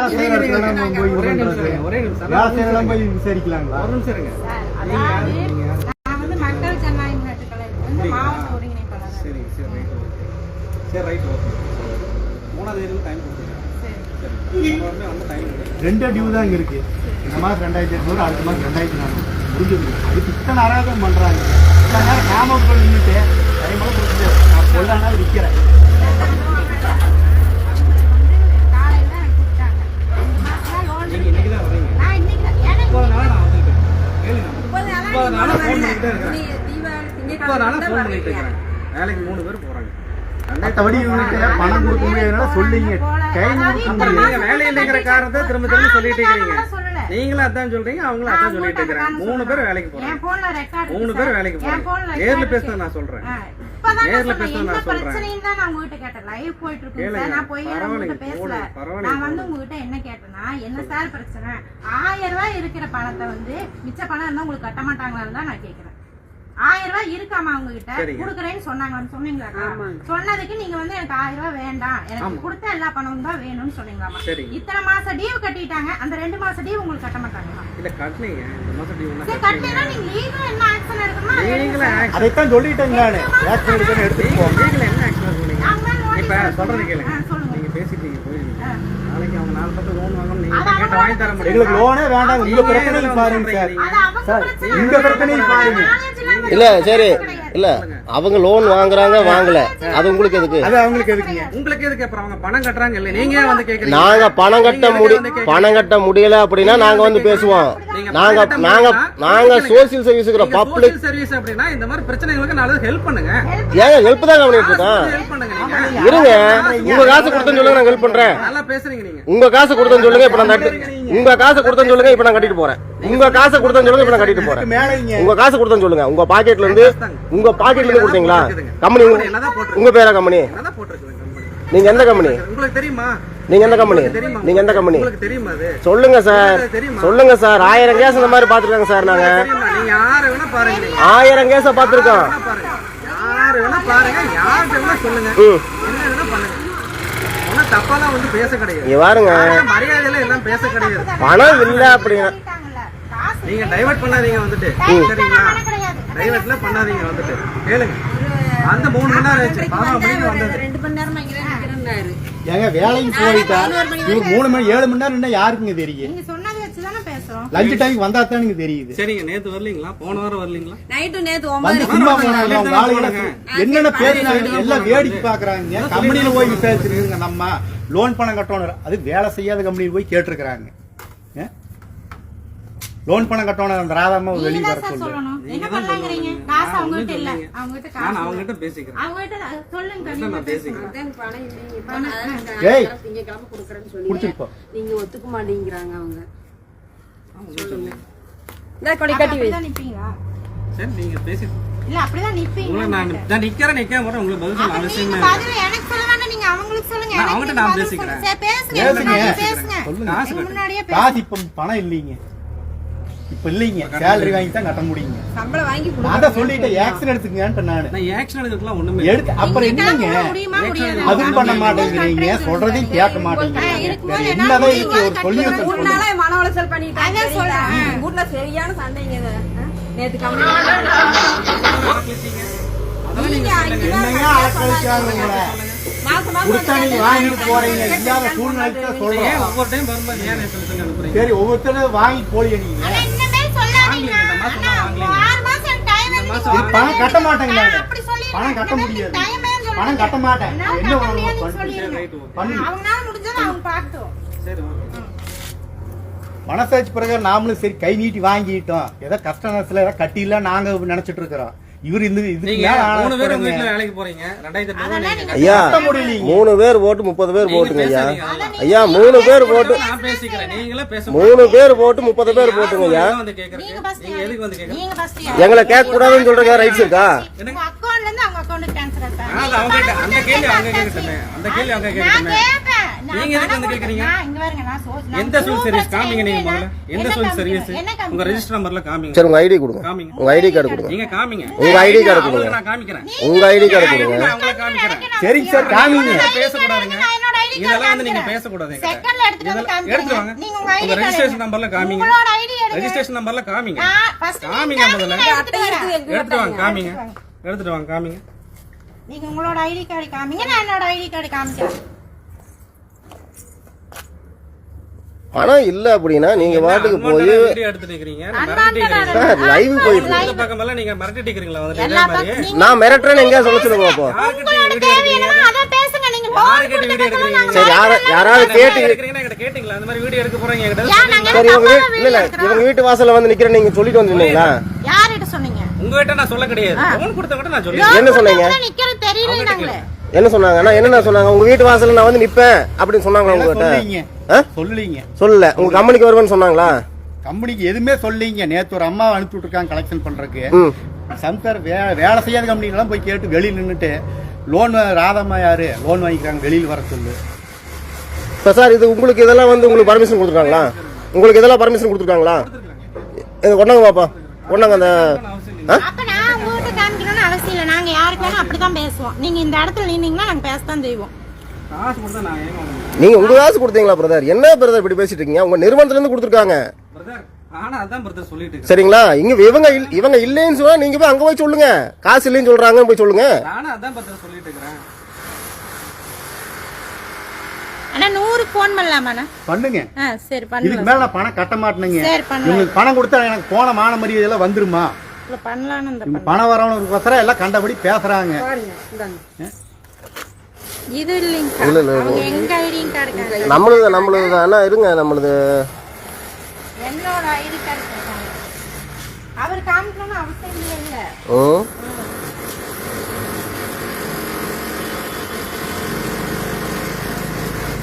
வேலை செய்யற இடத்துல நம்ம போய் ஒரே இது நிமிஷம் பண்றது. இருங்க, ஒரே நிமிஷம் வேலை செய்யற இடம் போய் விசாரிக்கலாங்களா? ஒரு நிமிஷம் இருங்க. அதாவது நான் வந்து மக்கள் ஜனநாயக கழகத்துல வந்து மாவட்ட ஒருங்கிணைப்பாளர். சரி சரி ரைட் சரி ரைட் ஓகே மூணாவது தேதி டைம் கொடுத்துருக்கேன் சரி. சரி உடனே வந்து டைம் கொடுங்க ரெண்டு டியூ தான் இங்க இருக்கு. இந்த மாதம் ரெண்டாயிரத்தி எட்நூறு அடுத்த மாதம் ரெண்டாயிரத்தி நானூறு. முடிஞ்சது அதுக்கு இத்தனை அராகம் பண்றாங்க. இத்தனை நேரம் காமவுக்குள்ள நின்றுட்டு டைமெல்லாம் கொடுத்துட்டு நான் பொல்லானா விற்கிறேன் காலையில எனக்கு கொடுத்தாங்க ரெண்டு மாசம் லோன் நீங்கள் இன்னைக்கு தான் வரீங்க நான் இன்னைக்கு தான் எனக்கு முப்பது நாள் நான் வந்துருக்கேன் கேளுங்க முப்பது நாளா முப்பது நாளாக நீ ஃபோன் பண்ணிக்கிட்டே இருக்கிறேன் ஃபோன் பண்ணிட்டு வேலைக்கு மூணு பேர் போகிறாங்க மற்றபடி இவங்ககிட்ட பணம் கொடுக்க முடியாதனால சொல்லிங்க. கை வேலை இல்லைங்கிற காரணத்தை திரும்ப திரும்ப சொல்லிட்டு இருக்கிறீங்க. நீங்களும் அதான் சொல்றீங்க அவங்களும் அதான் சொல்லிட்டு இருக்கிறாங்க. மூணு பேர் வேலைக்கு போறாங்க. என் போன்ல ரெக்கார்ட் மூணு பேர் வேலைக்கு போறாங்க. நேர்ல பேசுறது நான் சொல்றேன். நேர்ல பேசுறது நான் சொல்றேன். நான் உங்ககிட்ட கேட்டேன். லைவ் போயிட்டு இருக்கு கேளுங்க. சார். நான் போய் உங்ககிட்ட பேசல. நான் வந்து. உங்ககிட்ட என்ன கேட்டேன்னா என்ன சார் பிரச்சனை? ஆயிரம் ரூபாய் இருக்கிற பணத்தை வந்து மிச்ச பணம் இருந்தா உங்களுக்கு கட்ட மாட்டாங்களான்னு தான் நான் கேக்குறேன். ஆயிரம் ரூபாய் இருக்காமா அவங்க கிட்ட சரிங்க. குடுக்கறேன்னு சொன்னாங்களான்னு சொன்னீங்களா சொன்னதுக்கு நீங்க வந்து எனக்கு ஆயிரம் ரூபாய் வேண்டாம். எனக்கு கொடுத்த எல்லா பணமும் தான் வேணும்னு சொன்னீங்களாமா. இத்தனை மாசம் டியூ கட்டிட்டாங்க. அந்த ரெண்டு மாசம் டியூ உங்களுக்கு கட்ட மாட்டாங்களா இல்ல இந்த மாசம் டியூ நீங்க லீகல் என்ன எடுக்கணுமா? சொல்லிட்டேன் நானு. எடுக்கணும் எடுத்துட்டு நீங்க- போங்க. நீங்களும் என்ன ஆக்ஷன் சொன்னீங்க அவங்க தான் notice இப்ப கொடுத்தாங்க. சொல்றது கேளுங்க. ஆ, சொல்லுங்க. நீங்க பேசிட்டு நீங்க போயிருங்க. ஆ. நாளைக்கு அவங்க நாலு பக்கம் லோன் வாங்கணும் நீங்க அது கேட்ட வாங்கி தர முடியும்? எங்களுக்கு லோனே வேண்டாம். உங்க பிரச்சனையும் பாருங்க சார். அது அவங்க சார் பிரச்சனை. உங்க பிரச்சனையும் பாருங்க. காலேஜ்ல இல்ல சரி. இல்ல அவங்க லோன் வாங்குறாங்க வாங்கல. அது உங்களுக்கு எதுக்கு? அது அவங்களுக்கு எதுக்குங்க? உங்களுக்கு எதுக்கு? அப்புறம் அவங்க பணம் கட்டுறாங்க இல்ல நீங்க ஏன் வந்து கேக்குறீங்க? நாங்க பணம் கட்ட முடி? பணம் கட்ட முடியல அப்படின்னா நாங்க வந்து பேசுவோம். நீங்க நாங்க நாங்க சோசியல் சர்வீஸுக்குற நீங்க பப்ளிக் service அப்படின்னா இந்த மாதிரி பிரச்சனைகளுக்கு நாலு ஹெல்ப் பண்ணுங்க. ஏங்க ஹெல்ப் தான் பண்ணிட்டு இருக்கோம். இருங்க. உங்க காசு கொடுத்தேன்னு சொல்லுங்க நான் ஹெல்ப் பண்றேன். நல்லா பேசுறீங்க நீங்க. உங்க காசு கொடுத்தேன்னு சொல்லுங்க இப்ப நான் உங்க காசு கொடுத்தேன்னு சொல்லுங்க இப்ப நான் கட்டிட்டு போறேன். உங்க காசு கொடுத்தேன்னு சொல்லுங்க இப்ப நான் கட்டிட்டு போறேன். உங்க காசு கொடுத்தேன்னு சொல்லுங்க. உங்க பாக்கெட்ல இருந்து உங்க பாக்கெட்ல இருந்து கொடுத்தீங்களா? கம்பெனி உங்க பேரா கம்பெனி? நீங்க எந்த கம்பெனி? உங்களுக்கு தெரியுமா? நீங்க எந்த கம்பெனி? நீங்க எந்த கம்பெனி? சொல்லுங்க சார் சொல்லுங்க சார் ஆயிரம் கேஸ் இந்த மாதிரி பாத்துருக்காங்க சார் நாங்க. ஆயிரம் கேஸ பாத்துருக்கோம் பாருங்க. பணம் இல்ல அப்படின்னா நீங்க டைவர்ட் பண்ணாதீங்க வந்துட்டு. சரிங்களா? டைவர்ட்ல பண்ணாதீங்க வந்துட்டு. கேளுங்க. அந்த மூணு மணி நேரம் ஆச்சு பதினொரு மணிக்கு வந்தது. ரெண்டு மணி நேரமா ஏங்க வேலைக்கு போயிட்டா இவங்க மூணு மணி ஏழு மணி நேரம் என்ன யாருக்குங்க தெரியும் நீங்க சொன்னதை வச்சுதானே பேசுறோம். லஞ்ச் டைம் வந்தா தானுங்க தெரியுது. சரிங்க நேத்து வரலீங்களா? போன வாரம் வரலீங்களா? நைட்டு நேத்து வந்து சும்மா போனாங்க. அவங்க ஆளுகளை என்னென்ன பேசுறாங்க? எல்லாம் வேடிக்கை பாக்குறாங்க. கம்பெனில போய் விசாரிச்சிருக்காங்க. நம்ம லோன் பணம் கட்டணும் அது வேலை செய்யாத கம்பெனியில் போய் கேட்டிருக்கிறாங்க. லோன் பணம் கட்டணும் அந்த ராதாமா வெளியே நீங்க வர சொல்லு. சொல்லணும். நீங்க என்ன பண்ணலாங்கிறீங்க. காசு நான் அவங்க கிட்ட இல்ல. அவங்க கிட்ட நான் காசு அவங்க கிட்ட பேசிக்கிறேன். அவங்க கிட்ட சொல்லுங்க நீங்க நான் பேசிக்கிறேன் பணம் இல்லைங்க. பணம் அதான் ஏய். நான் திங்கக்கிழமை கொடுக்குறேன்னு சொல்லி. நீங்க ஒத்துக்க மாட்டேங்கிறாங்க அவங்க. சொல்லுங்க. இந்த கொடி கட்டி வை. நிப்பீங்களா? சரி நீங்க பேசி இல்ல அப்படிதான் நிப்பீங்களா உங்களை நான் நான் நிக்கிறேன் நிக்க போறேன். உங்களுக்கு பதில் சொல்ல அவசியமே நீங்க இல்லை. பதில் எனக்கு சொல்ல வேண்டாம் நீங்க அவங்களுக்கு சொல்லுங்க. நான் நீங்க நான் பேசிக்கிறேன். சரி, பேசுங்க. பேசுங்க. காசு. முன்னாடியே காசு இப்ப பணம் இல்லைங்க. இப்ப இல்லைங்க. சேலரி வாங்கி தான் கட்ட முடியுங்க. சம்பளம் வாங்கி நான் தான் சொல்லிட்டேன் ஆக்சன் எடுத்துக்கங்கன்ட்டு நானு. நான் ஆக்ஷன் எடுக்கலாம் ஒண்ணுமே. எடுத்து அப்புறம் என்னங்க? அதுவும் பண்ண மாட்டேங்கிறீங்க. சொல்றதையும் கேட்க மாட்டேங்கிறீங்க. என்னதான் இருக்கு ஒரு சொல்யூஷன் சொல்லுங்க நாளா மன உளைச்சல் பண்ணிட்டாங்க சொல்றேன். வீட்ல சரியான சண்டைங்க? நேத்து. என்னங்க அனுப்புறீங்க சரி ஒவ்வொருத்தரும் வாங்கி போலிய நீங்க ஆனா இனிமே சொல்லாதீங்க. வாங்கலைங்க, இந்த மாசம் ஆனா வாங்கலைங்க. ஆறு மாசம் எனக்கு time இந்த இருக்கு. மாசம் இது பணம் கட்ட மாட்டேங்க. பணம் கட்ட முடியாது. பணம் கட்ட மாட்டேன். என்ன பண்ணு. மனசாட்சி பிரகாரம் நாமளும் சரி கை நீட்டி வாங்கிட்டோம். ஏதோ கஷ்ட நேரத்துல ஏதோ கட்டில நாங்க நினைச்சிட்டு இருக்கிறோம். இவர் இந்த வேலைக்கு போறீங்க. ஐயா மூணு பேர் போட்டு முப்பது பேர் போட்டுங்க ஐயா. ஐயா மூணு பேர் போட்டு நான் பேசிக்கிறேன். நீங்களே பேச மூணு பேர் போட்டு முப்பது பேர் போட்டுங்க ஐயா யார் வந்து கேக்குறீங்க நீங்க first நீங்க எதுக்கு வந்து கேக்குறீங்க நீங்க first எங்களை கேட்க கூடாதுன்னு சொல்றீங்க ரைட்ஸ் இருக்கா? அந்த கேள்வி அவங்க கேட்கட்டுமே அந்த கேள்வி அவங்க கேட்கட்டுமே நீங்க எதுக்கு வந்து கேக்குறீங்க? எந்த சோல் சர்வீஸ் காமிங்க நீங்க முதல்ல எந்த என்ன சோல்? சர்வீஸ் உங்க? ரெஜிஸ்டர் நம்பர்ல காமிங்க சரி உங்க ஐடி கொடுங்க காமிங்க உங்க ஐடி கார்டு கொடுங்க நீங்க காமிங்க உங்க ஐடி கார்டு கொடுங்க நான் காமிக்கிறேன் உங்க ஐடி கார்டு கொடுங்க நான் அவங்களை காமிக்கிறேன் சரிங்க சார் காமிங்க ID ஐடி இதெல்லாம் வந்து நீங்க பேசக்கூடாது என்கிட்ட. செகண்ட்ல இதெல்லாம் எடுத்துட்டு வாங்க உங்க ரெஜிஸ்ட்ரேஷன் நம்பர்ல காமிங்க உங்களோட ஐடி எடுங்க ரெஜிஸ்ட்ரேஷன் நம்பர்ல காமிங்க காமிங்க முதல்ல. எடுத்துட்டு வாங்க காமிங்க எடுத்துட்டு வாங்க காமிங்க நீங்க உங்களோட ஐடி கார்டு காமிங்க நான் என்னோட ஐடி கார்டு காமிக்கிறேன் பணம் இல்ல அப்படின்னா நீங்க பாட்டுக்கு போய் லைவ் போயிட்டு நான் மிரட்டுறேன்னு எங்கேயா சொல்ல சொல்லுங்க அப்போ. யாராவது கேட்டு எடுக்கிறீங்கன்னா என்கிட்ட கேட்டீங்களா? அந்த மாதிரி வீடியோ எடுக்க போறீங்க என்கிட்ட ஏன் நாங்க சரி இவங்க இல்ல? இவங்க வீட்டு வாசல்ல வந்து நிக்கிறேன். நீங்க சொல்லிட்டு வந்துருந்தீங்களா உங்ககிட்ட நான் சொல்ல கிடையாது. லோன் கொடுத்த கூட நான் சொல்லிடுறேன். என்ன சொன்னீங்க? என்ன சொன்னாங்க? நான் என்ன சொன்னாங்க? உங்க வீட்டு வாசல்ல நான் வந்து நிப்பேன் அப்படின்னு சொன்னாங்களா உங்ககிட்ட? சொல்லீங்க. சொல்லல. உங்க கம்பெனிக்கு வருவேன்னு சொன்னாங்களா? கம்பெனிக்கு எதுவுமே சொல்லீங்க. நேத்து ஒரு அம்மா அனுப்பி விட்டுருக்காங்க கலெக்ஷன் பண்றதுக்கு. ம். சம்சார் வே வேலை செய்யாத கம்பெனிக்கெல்லாம் போய் கேட்டு வெளியில் நின்றுட்டு லோன் ராதம்மா யாரு? லோன் வாங்கிக்கிறாங்க வெளியில் வர சொல்லு. இப்ப சார் இது உங்களுக்கு இதெல்லாம் வந்து உங்களுக்கு பர்மிஷன் கொடுத்துருக்காங்களா? உங்களுக்கு இதெல்லாம் பர்மிஷன் கொடுத்துருக்காங்களா? இது கொண்டாங்க பாப்பா. கொண்டாங்க அந்த ஆ? அப்ப நான் உங்ககிட்ட காமிக்கணும்னு அவசியம் வேணும் அப்படிதான் பேசுவோம் நீங்க இந்த இடத்துல நின்னீங்கன்னா நாங்க பேசத்தான் செய்வோம். காசு கொடுத்தா நான் ஏங்க வாங்க நீங்க உங்க காசு கொடுத்தீங்களா பிரதர் என்ன பிரதர் இப்படி பேசிட்டு இருக்கீங்க? உங்க நிறுவனத்துல இருந்து கொடுத்துருக்காங்க. பிரதர் ஆனா அதான் பிரதர் சொல்லிட்டு இருக்கேன். சரிங்களா? இங்க இவங்க இவங்க இல்லைன்னு சொன்னா நீங்க போய் அங்க போய் சொல்லுங்க. காசு இல்லைன்னு சொல்றாங்கன்னு போய் சொல்லுங்க. நானும் அதான் பிரதர் சொல்லிட்டு இருக்கிறேன் ஆனா நூறு போன் பண்ணலாமாண்ணா பண்ணுங்க. ஆ சரி இதுக்கு மேல நான் பணம் கட்ட பண்ணலாம். இவங்களுக்கு பணம் கொடுத்தா எனக்கு போன மான மரியாதை எல்லாம் வந்துருமா? பணம் வரவனுக்கு எல்லாம் கண்டபடி பேசுறாங்க. இது இல்லைங்க இல்ல, இல்ல, எங்க ஐடியும் கார்டு நம்மளுது நம்மளுது அண்ணா இருங்க நம்மளுது. என்னோட ஐடி கார்டு அவர் காமிக்கணும்னு அவசியம் இல்லை இல்ல ம்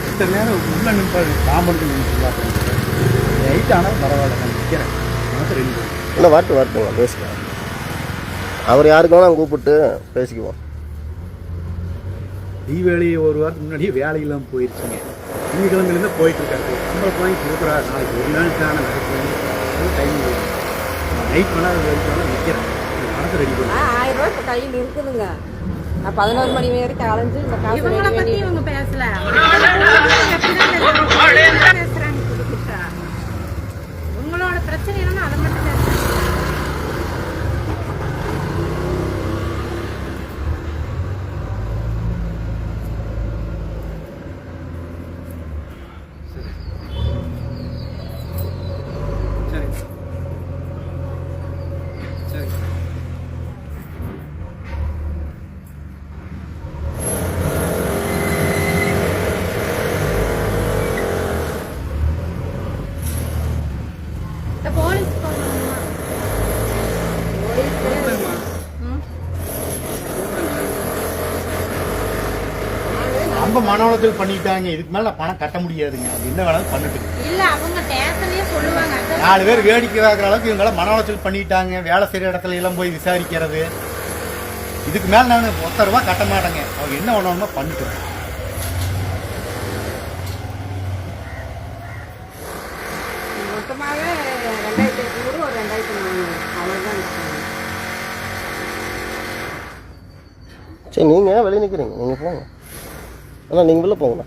இத்தனை நேரம் உள்ள நிற்பாரு காம்பவுண்டு நின்று நைட் ஆனால் பரவாயில்ல நான் நிற்கிறேன் ரெண்டு. இல்லை வரட்டு வரட்டுங்க பேசிக்கலாம் அவர் யாருக்கு வேணா கூப்பிட்டு பேசிக்குவோம். தீபாவளி ஒரு வாரத்துக்கு முன்னாடியே வேலையெல்லாம் போயிடுச்சுங்க திங்கக்கிழமையிலேருந்து போயிட்டு இருக்காரு சம்பளம் வாங்கி கொடுக்குறா நாளைக்கு ஒரு நாள் தானே நடக்கும். டைம் நைட் வேணால் வரைக்கும் நிற்கிறேன் பணத்தை ரெடி பண்ணி. ஆயிரம் ரூபாய் இப்ப கையில் இருக்குதுங்க. நான் பதினோரு மணி வரைக்கும் அலைஞ்சு இந்த காசு பண்ணி இவங்க பேசல. உங்களோட பிரச்சனை என்னன்னா அதை மட்டும் ரொம்ப மன உளைச்சல் பண்ணிட்டாங்க. இதுக்கு மேலே நான் பணம் கட்ட முடியாதுங்க. அது என்ன வேணாலும் பண்ணிட்டு இல்ல அவங்க ஸ்டேஷன்லயே சொல்லுவாங்க. நாலு பேர் வேடிக்கை பார்க்குற அளவுக்கு இவங்களாம் மன உளைச்சல் பண்ணிட்டாங்க. வேலை செய்கிற இடத்துல எல்லாம் போய் விசாரிக்கிறது. இதுக்கு மேலே நான் ஒத்த ரூபா கட்ட மாட்டேங்க. அவங்க என்ன பண்ணணுமோ பண்ணிட்டு மொத்தமாகவே ரெண்டாயிரத்தி எட்நூறு ஒரு ரெண்டாயிரத்தி நானூறு அவ்வளோதான் சரி நீங்கள் வெளியே நிற்கிறீங்க நீங்கள் போங்க. அண்ணா நீங்கள் உள்ளே போங்கண்ணா.